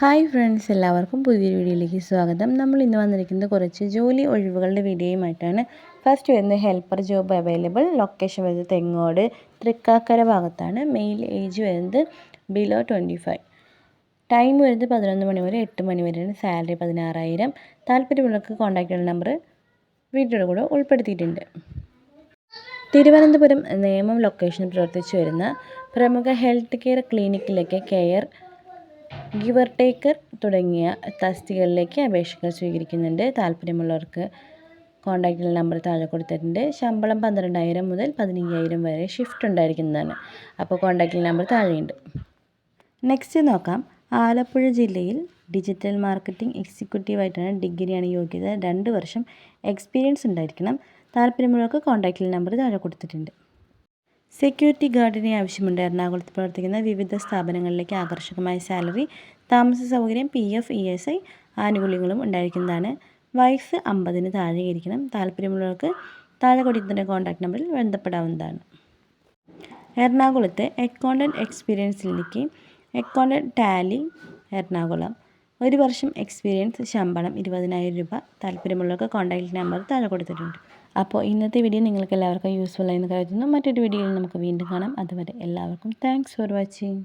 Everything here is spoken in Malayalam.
ഹായ് ഫ്രണ്ട്സ് എല്ലാവർക്കും പുതിയൊരു വീഡിയോയിലേക്ക് സ്വാഗതം. നമ്മൾ ഇന്ന് വന്നിരിക്കുന്നത് കുറച്ച് ജോലി ഒഴിവുകളുടെ വീഡിയോയുമായിട്ടാണ്. ഫസ്റ്റ് വരുന്നത് ഹെൽപ്പർ ജോബ് അവൈലബിൾ ലൊക്കേഷൻ വരുന്നത് തെങ്ങോട് തൃക്കാക്കര ഭാഗത്താണ്. മെയിൽ ഏജ് വരുന്നത് ബിലോ ട്വന്റി ഫൈവ് ടൈം വരുന്നത് പതിനൊന്ന് മണി വരെ എട്ട് മണി വരെയാണ്. സാലറി പതിനാറായിരം. താല്പര്യമുള്ളവർക്ക് ചെയ്യുന്ന നമ്പർ വീഡിയോയുടെ കൂടെ ഉൾപ്പെടുത്തിയിട്ടുണ്ട്. തിരുവനന്തപുരം നേമം ലൊക്കേഷനിൽ പ്രവർത്തിച്ചു വരുന്ന പ്രമുഖ ഹെൽത്ത് കെയർ ക്ലിനിക്കിലേക്ക് കെയർ ഗിവർ ടേക്കർ തുടങ്ങിയ തസ്തികകളിലേക്ക് അപേക്ഷകൾ സ്വീകരിക്കുന്നുണ്ട്. താല്പര്യമുള്ളവർക്ക് കോൺടാക്റ്റ് നമ്പർ താഴെ കൊടുത്തിട്ടുണ്ട്. ശമ്പളം പന്ത്രണ്ടായിരം മുതൽ പതിനയ്യായിരം വരെ ഷിഫ്റ്റ് ഉണ്ടായിരിക്കുന്നതാണ്. അപ്പോൾ കോൺടാക്റ്റ് നമ്പർ താഴെയുണ്ട്. നെക്സ്റ്റ് നോക്കാം. ആലപ്പുഴ ജില്ലയിൽ ഡിജിറ്റൽ മാർക്കറ്റിംഗ് എക്സിക്യൂട്ടീവായിട്ടാണ് ഡിഗ്രിയാണ് യോഗ്യത. രണ്ട് വർഷം എക്സ്പീരിയൻസ് ഉണ്ടായിരിക്കണം. താല്പര്യമുള്ളവർക്ക് കോൺടാക്റ്റ് നമ്പർ താഴെ കൊടുത്തിട്ടുണ്ട്. സെക്യൂരിറ്റി ഗാർഡിനെ ആവശ്യമുണ്ട്. എറണാകുളത്ത് പ്രവർത്തിക്കുന്ന വിവിധ സ്ഥാപനങ്ങളിലേക്ക് ആകർഷകമായ സാലറി താമസ സൗകര്യം P F E S I ആനുകൂല്യങ്ങളും ഉണ്ടായിരിക്കുന്നതാണ്. വയസ്സ് അമ്പതിന് താഴെയായിരിക്കണം. താല്പര്യമുള്ളവർക്ക് താഴെ കൊടുക്കുന്ന കോൺടാക്ട് നമ്പറിൽ ബന്ധപ്പെടാവുന്നതാണ്. എറണാകുളത്ത് അക്കൗണ്ടന്റ് എക്സ്പീരിയൻസിലേക്ക് അക്കൗണ്ടന്റ് ടാലി എറണാകുളം. ഒരു വർഷം എക്സ്പീരിയൻസ് ശമ്പളം ഇരുപതിനായിരം രൂപ. താല്പര്യമുള്ളവർക്ക് കോൺടാക്റ്റ് നമ്പർ താഴെ കൊടുത്തിട്ടുണ്ട്. അപ്പോൾ ഇന്നത്തെ വീഡിയോ നിങ്ങൾക്ക് എല്ലാവർക്കും യൂസ്ഫുൾ ആയെന്ന് കരുതുന്നു. മറ്റൊരു വീഡിയോയിൽ നമുക്ക് വീണ്ടും കാണാം. അതുവരെ എല്ലാവർക്കും താങ്ക്സ് ഫോർ വാച്ചിങ്